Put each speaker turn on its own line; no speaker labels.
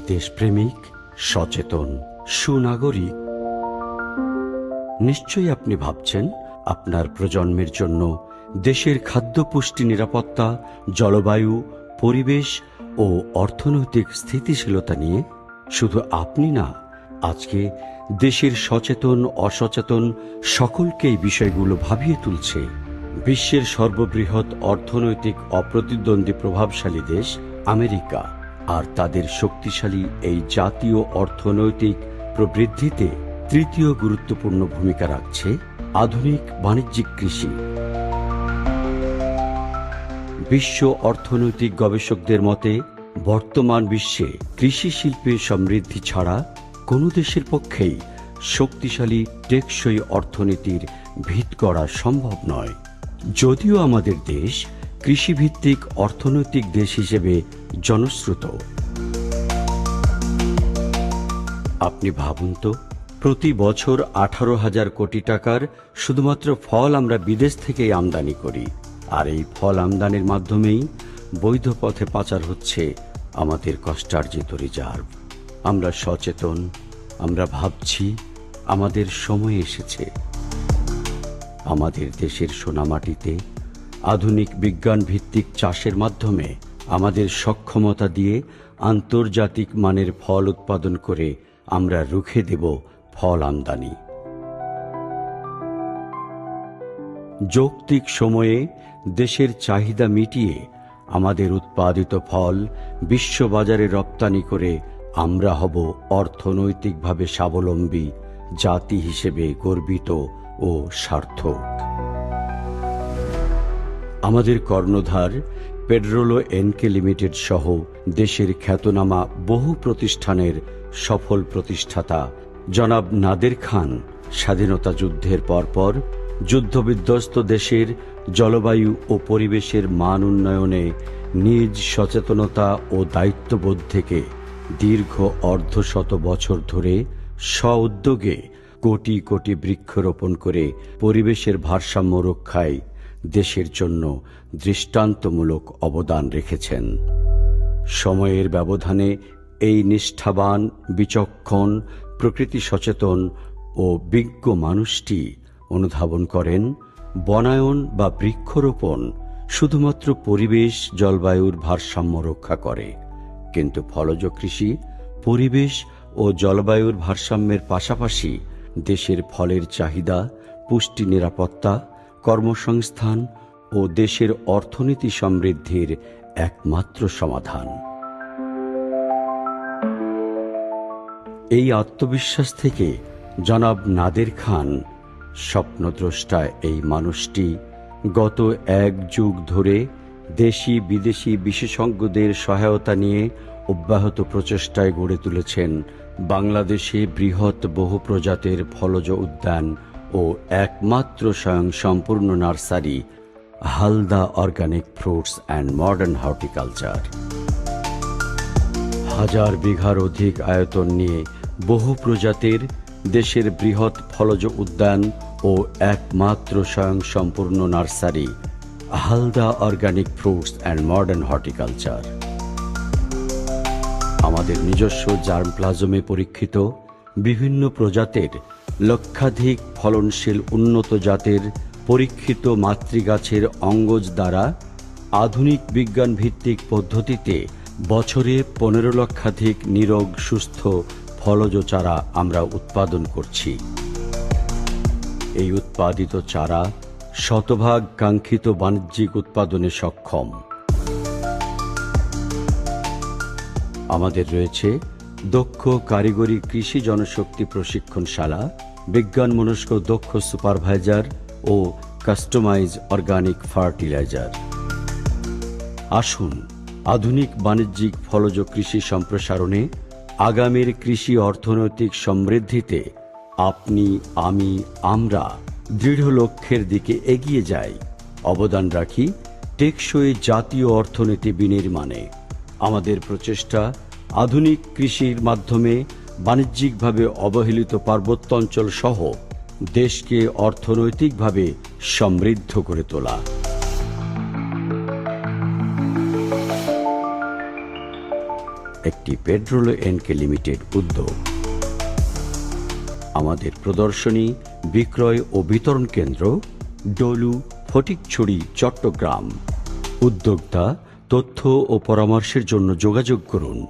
দেশপ্রেমিক, সচেতন, সুনাগরিক। নিশ্চয়ই আপনি ভাবছেন আপনার প্রজন্মের জন্য দেশের খাদ্য পুষ্টি নিরাপত্তা, জলবায়ু, পরিবেশ ও অর্থনৈতিক স্থিতিশীলতা নিয়ে শুধু আপনি না, আজকে দেশের সচেতন, অসচেতন সকলকে এই বিষয়গুলো ভাবিয়ে তুলছে বিশ্বের সর্ববৃহৎ অর্থনৈতিক অপ্রতিদ্বন্দ্বী প্রভাবশালী দেশ আমেরিকা। আর তাদের শক্তিশালী এই জাতীয় অর্থনৈতিক প্রবৃদ্ধিতে তৃতীয় গুরুত্বপূর্ণ ভূমিকা রাখছে আধুনিক বাণিজ্যিক কৃষি। বিশ্ব অর্থনৈতিক গবেষকদের মতে, বর্তমান বিশ্বে কৃষি শিল্পে সমৃদ্ধি ছাড়া কোনো দেশের পক্ষেই শক্তিশালী টেকসই অর্থনীতির ভিত করা সম্ভব নয়। যদিও আমাদের দেশ কৃষিভিত্তিক অর্থনৈতিক দেশ হিসেবে জনশ্রুত। আপনি ভাবুন তো, প্রতি বছর আঠারো হাজার কোটি টাকার শুধুমাত্র ফল আমরা বিদেশ থেকেই আমদানি করি। আর এই ফল আমদানির মাধ্যমেই বৈধ পথে পাচার হচ্ছে আমাদের কষ্টার্জিত রিজার্ভ। আমরা সচেতন, আমরা ভাবছি আমাদের সময় এসেছে। আমাদের দেশের সোনামাটিতে আধুনিক বিজ্ঞান ভিত্তিক চাষের মাধ্যমে আমাদের সক্ষমতা দিয়ে আন্তর্জাতিক মানের ফল উৎপাদন করে আমরা রুখে দেব ফল আমদানি। যৌক্তিক সময়ে দেশের চাহিদা মিটিয়ে আমাদের উৎপাদিত ফল বিশ্ববাজারে রপ্তানি করে আমরা হব অর্থনৈতিকভাবে স্বাবলম্বী জাতি হিসেবে গর্বিত ও সার্থক। আমাদের কর্ণধার পেড্রোলো এনকে লিমিটেড সহ দেশের খ্যাতনামা বহু প্রতিষ্ঠানের সফল প্রতিষ্ঠাতা জনাব নাদের খান স্বাধীনতা যুদ্ধের পরপর যুদ্ধবিধ্বস্ত দেশের জলবায়ু ও পরিবেশের মান উন্নয়নে নিজ সচেতনতা ও দায়িত্ববোধ থেকে দীর্ঘ অর্ধশত বছর ধরে স্ব-উদ্যোগে কোটি কোটি বৃক্ষরোপণ করে পরিবেশের ভারসাম্য রক্ষায় দেশের জন্য দৃষ্টান্তমূলক অবদান রেখেছেন। সময়ের ব্যবধানে এই নিষ্ঠাবান, বিচক্ষণ প্রকৃতি সচেতন ও বিজ্ঞ মানুষটি অনুধাবন করেন, বনায়ন বা বৃক্ষরোপণ শুধুমাত্র পরিবেশ, জলবায়ুর ভারসাম্য রক্ষা করে। কিন্তু ফলজ কৃষি, পরিবেশ ও জলবায়ুর ভারসাম্যের পাশাপাশি দেশের ফলের চাহিদা, পুষ্টি নিরাপত্তা কর্মসংস্থান ও দেশের অর্থনীতি সমৃদ্ধির একমাত্র সমাধান। এই আত্মবিশ্বাস থেকে জনাব নাদের খান স্বপ্নদ্রষ্টা এই মানুষটি গত এক যুগ ধরে দেশি বিদেশি বিশেষজ্ঞদের সহায়তা নিয়ে অব্যাহত প্রচেষ্টায় গড়ে তুলেছেন বাংলাদেশে বৃহৎ বহু প্রজাতের ফলজ উদ্যান ও একমাত্র স্বয়ং সম্পূর্ণ nursery, Halda organic fruits and modern horticulture. হাজার বিঘার অধিক আয়তন নিয়ে বহু প্রজাতির দেশের বৃহৎ ফলজ উদ্যান ও একমাত্র স্বয়ং সম্পূর্ণ nursery, Halda organic fruits and modern horticulture. আমাদের নিজস্ব জার্ম প্লাজমে পরীক্ষিত বিভিন্ন প্রজাতের লক্ষাধিক ফলনশীল উন্নত জাতের পরীক্ষিত মাতৃগাছের অঙ্গজ দ্বারা আধুনিক বিজ্ঞান ভিত্তিক পদ্ধতিতে বছরে পনেরো লক্ষাধিক নিরোগ সুস্থ ফলজ চারা আমরা উৎপাদন করছি। এই উৎপাদিত চারা শতভাগ কাঙ্ক্ষিত বাণিজ্যিক উৎপাদনে সক্ষম। আমাদের রয়েছে দক্ষ কারিগরি কৃষি জনশক্তি প্রশিক্ষণশালা, বিজ্ঞান মনস্ক দক্ষ সুপারভাইজার ও কাস্টমাইজ অর্গানিক ফার্টিলাইজার। আসুন, আধুনিক বাণিজ্যিক ফলজ কৃষি সম্প্রসারণে আগামীর কৃষি অর্থনৈতিক সমৃদ্ধিতে আপনি, আমি, আমরা দৃঢ় লক্ষ্যের দিকে এগিয়ে যাই। অবদান রাখি টেকসই জাতীয় অর্থনীতি বিনির্মাণে। আমাদের প্রচেষ্টা আধুনিক কৃষির মাধ্যমে বাণিজ্যিকভাবে অবহেলিত পার্বত্য অঞ্চল সহ দেশকে অর্থনৈতিকভাবে সমৃদ্ধ করে তোলা। একটি পেট্রোল এনকে লিমিটেড উদ্যোগ। আমাদের প্রদর্শনী, বিক্রয় ও বিতরণ কেন্দ্র, ডলু, ফটিকছড়ি, চট্টগ্রাম। উদ্যোক্তা, তথ্য ও পরামর্শের জন্য যোগাযোগ করুন।